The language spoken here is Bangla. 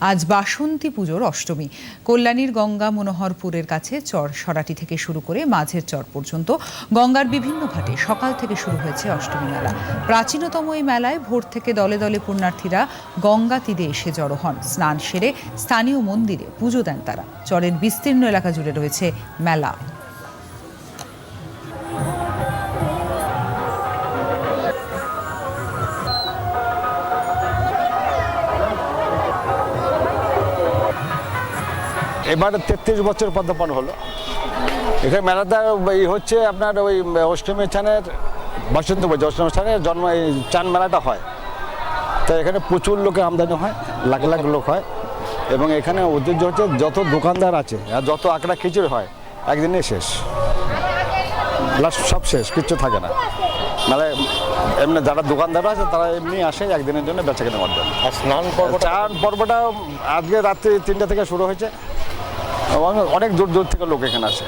আজ বাসন্তী পুজোর অষ্টমী। কল্যাণীর গঙ্গা মনোহরপুরের কাছে চর সরাটি থেকে শুরু করে মাঝের চর পর্যন্ত গঙ্গার বিভিন্ন ঘাটে সকাল থেকে শুরু হয়েছে অষ্টমী মেলা। প্রাচীনতম এই মেলায় ভোর থেকে দলে দলে পুণ্যার্থীরা গঙ্গা তীরে এসে জড়ো হন। স্নান সেরে স্থানীয় মন্দিরে পুজো দেন তারা। চরের বিস্তীর্ণ এলাকা জুড়ে রয়েছে মেলা। এবারে তেত্রিশ বছর পদার্পণ হলো। এখানে মেলাটা এই হচ্ছে আপনার ওই অষ্টমী চানের বসন্ত পুজো অষ্টমী চানের জন্ম এই চান মেলাটা হয়। তো এখানে প্রচুর লোকের আমদানি হয় লাখ লাখ লোক হয়। এবং এখানে ঐতিহ্য হচ্ছে যত দোকানদার আছে আর যত আঁকড়া খিচুড়ি হয় একদিনে শেষ। লাস্ট সব শেষ কিচ্ছু থাকে না। মানে এমনি যারা দোকানদার আছে তারা এমনি আসে একদিনের জন্য বেচা কেনা করতে আর স্নান পর্বটা চান পর্বটা আজকে রাত্রি তিনটা থেকে শুরু হয়েছে। অনেক দূর দূর থেকে লোক এখানে আসে।